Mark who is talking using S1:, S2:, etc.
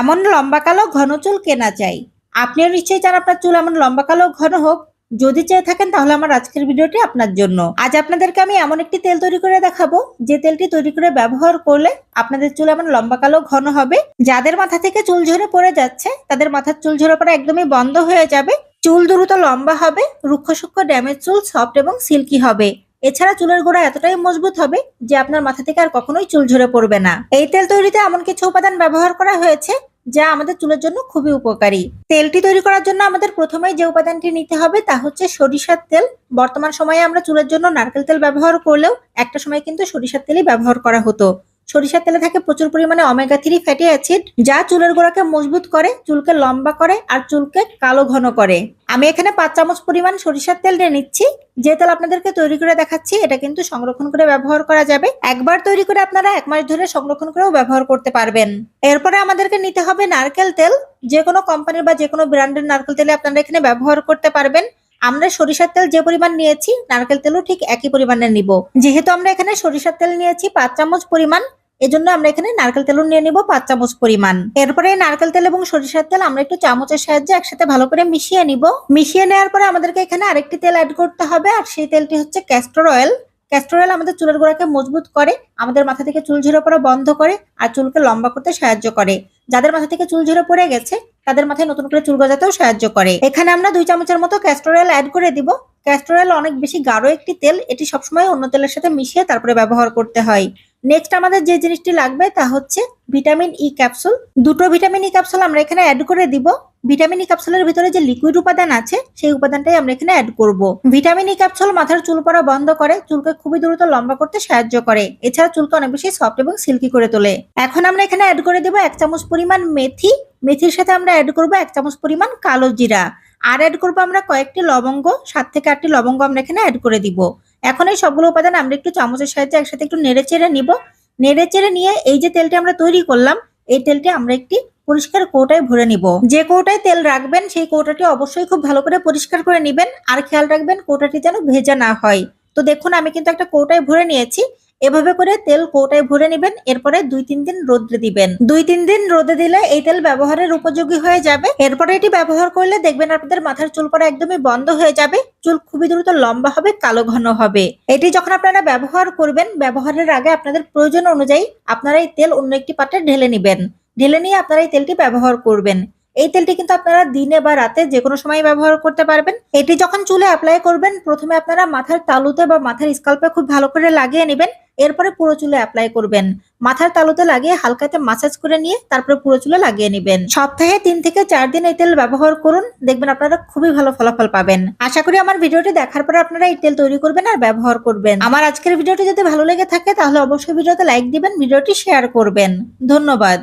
S1: এমন লম্বা কালো ঘন চুল কেনা চাই? আপনিও নিশ্চয়ই চান আপনার চুল এমন লম্বা কালো ঘন হোক। যদি চেয়ে থাকেন তাহলে আমার আজকের ভিডিওটি আপনার জন্য। আজ আপনাদেরকে আমি এমন একটি তেল তৈরি করে দেখাবো, যে তেলটি তৈরি করে ব্যবহার করলে আপনাদের চুল এমন লম্বা কালো ঘন হবে। যাদের মাথা থেকে চুল ঝরে পড়ে যাচ্ছে, তাদের মাথার চুল ঝরে পড়া একদমই বন্ধ হয়ে যাবে। চুল দ্রুত লম্বা হবে, রুক্ষ সূক্ষ্ম ড্যামেজ চুল সফট এবং সিল্কি হবে। এছাড়া চুলের গোড়া এতটাই মজবুত হবে যে আপনার মাথা থেকে আর কখনোই চুল ঝরে পড়বে না। এই তেল তৈরিতে এমন কিছু উপাদান ব্যবহার করা হয়েছে যা আমাদের চুলের জন্য খুবই উপকারী। তেলটি তৈরি করার জন্য আমাদের প্রথমেই যে উপাদানটি নিতে হবে তা হচ্ছে সরিষার তেল। বর্তমান সময়ে আমরা চুলের জন্য নারকেল তেল ব্যবহার করলেও একটা সময় কিন্তু সরিষার তেলই ব্যবহার করা হতো। সরিষার তেলে থাকে প্রচুর পরিমাণে অমেগা থ্রি ফ্যাটি অ্যাসিড যা চুলের গোড়াকে মজবুত করে, চুলকে লম্বা করে আর চুলকে কালো ঘন করে। আমি এখানে পাঁচ চামচ পরিমাণ সরিষার তেল নিচ্ছি। যে তেল আপনাদেরকে তৈরি করে দেখাচ্ছি, এটা কিন্তু সংরক্ষণ করে ব্যবহার করা যাবে। একবার তৈরি করে আপনারা এক মাস ধরে সংরক্ষণ করেও ব্যবহার করতে পারবেন। এরপরে আমাদেরকে নিতে হবে নারকেল তেল। যে কোনো কোম্পানির বা যে কোনো ব্র্যান্ডের নারকেল তেলে আপনারা এখানে ব্যবহার করতে পারবেন। আমরা সরিষার তেল যে পরিমাণ নিয়েছি, নারকেল তেলও ঠিক একই পরিমাণে নিব। যেহেতু আমরা এখানে সরিষার তেল নিয়েছি পাঁচ চামচ পরিমাণ, এজন্য আমরা এখানে নারকেল তেলও নিয়ে নিব পাঁচ চামচ পরিমাণ। এরপরে নারকেল তেল এবং সরিষার তেল আমরা একটু চামচের সাহায্যে একসাথে ভালো করে মিশিয়ে নিব। মিশিয়ে নেওয়ার পরে আমাদেরকে এখানে আরেকটি তেল অ্যাড করতে হবে, আর সেই তেলটি হচ্ছে ক্যাস্টর অয়েল ক্যাস্টর অয়েল আমাদের চুলের গোড়াকে মজবুত করে, আমাদের মাথা থেকে চুল ঝরে পড়া বন্ধ করে, আর চুলকে লম্বা করতে সাহায্য করে। যাদের মাথা থেকে চুল ঝরে পড়ে গেছে তাদের মাথায় নতুন করে চুল গজাতেও সাহায্য করে। এখানে আমরা দুই চামচের মতো ক্যাস্টর অয়েল অ্যাড করে দিব। ক্যাস্টর অয়েল অনেক বেশি গাঢ় একটি তেল, এটি সবসময় অন্য তেলের সাথে মিশিয়ে তারপরে ব্যবহার করতে হয়। নেক্সট আমাদের যে জিনিসটি লাগবে তা হচ্ছে ভিটামিন ই ক্যাপসুল দুটো ভিটামিন ই ক্যাপসুল আমরা এখানে অ্যাড করে দিব। ভিটামিন ই ক্যাপসুলের ভিতরে যে লিকুইড উপাদান আছে, সেই উপাদানটাই আমরা এখানে অ্যাড করব। ভিটামিন ই ক্যাপসুল মাথার চুল পড়া বন্ধ করে, চুলকে খুবই দ্রুত লম্বা করতে সাহায্য করে। এছাড়া চুলকে অনেক বেশি সফট এবং সিল্কি করে তোলে। এখন আমরা এখানে অ্যাড করে দেব এক চামচ পরিমাণ মেথি। মেথির সাথে আমরা অ্যাড করব এক চামচ পরিমাণ কালো জিরা। আর অ্যাড করব আমরা কয়েকটি লবঙ্গ, সাত থেকে আটটি লবঙ্গ আমরা এখানে অ্যাড করে দিব। এখন এই সবগুলো উপাদান আমরা একটু চামচের সাহায্যে একসাথে একটু নেড়ে চেড়ে নিব। নেড়ে চেড়ে নিয়ে এই যে তেলটি আমরা তৈরি করলাম, এই তেলটি আমরা একটি পরিষ্কার কৌটায় ভরে নিব। যে কৌটায় তেল রাখবেন, সেই কৌটাটি অবশ্যই খুব ভালো করে পরিষ্কার করে নেবেন। আর খেয়াল রাখবেন কৌটাটি যেন ভেজা না হয়। তো দেখুন, আমি কিন্তু একটা কৌটায় ভরে নিয়েছি। এভাবে করে তেল কৌটায় ভরে নেবেন, এরপরে দুই তিন দিন রোদ্রে দিবেন। দুই তিন দিন রোদে দিলে এই তেল ব্যবহারের উপযোগী হয়ে যাবে। এরপরে এটি ব্যবহার করলে দেখবেন আপনাদের মাথার চুল পড়া একদমই বন্ধ হয়ে যাবে। চুল খুবই দ্রুত লম্বা হবে, কালো ঘন হবে। এটি যখন আপনারা ব্যবহার করবেন, ব্যবহারের আগে আপনাদের প্রয়োজন অনুযায়ী আপনারা এই তেল অন্য একটি পাত্রে ঢেলে নেবেন। ঢেলে নিয়ে আপনারা এই তেলটি ব্যবহার করবেন। এই তেলটি কিন্তু আপনারা দিনে বা রাতে যে কোনো সময় ব্যবহার করতে পারবেন। এটি যখন চুলে অ্যাপ্লাই করবেন, প্রথমে আপনারা মাথার তালুতে বা মাথার স্কাল্পে খুব ভালো করে লাগিয়ে নেবেন, এরপরে পুরো চুলে অ্যাপ্লাই করবেন। মাথার তালুতে লাগিয়ে হালকাতে মাসাজ করে নিয়ে তারপরে পুরো চুলে লাগিয়ে নেবেন। সপ্তাহে তিন থেকে চার দিন এই তেল ব্যবহার করুন, দেখবেন আপনারা খুবই ভালো ফলাফল পাবেন। আশা করি আমার ভিডিওটি দেখার পরে আপনারা এই তেল তৈরি করবেন আর ব্যবহার করবেন। আমার আজকের ভিডিওটি যদি ভালো লেগে থাকে, তাহলে অবশ্যই ভিডিওতে লাইক দিবেন, ভিডিওটি শেয়ার করবেন। ধন্যবাদ।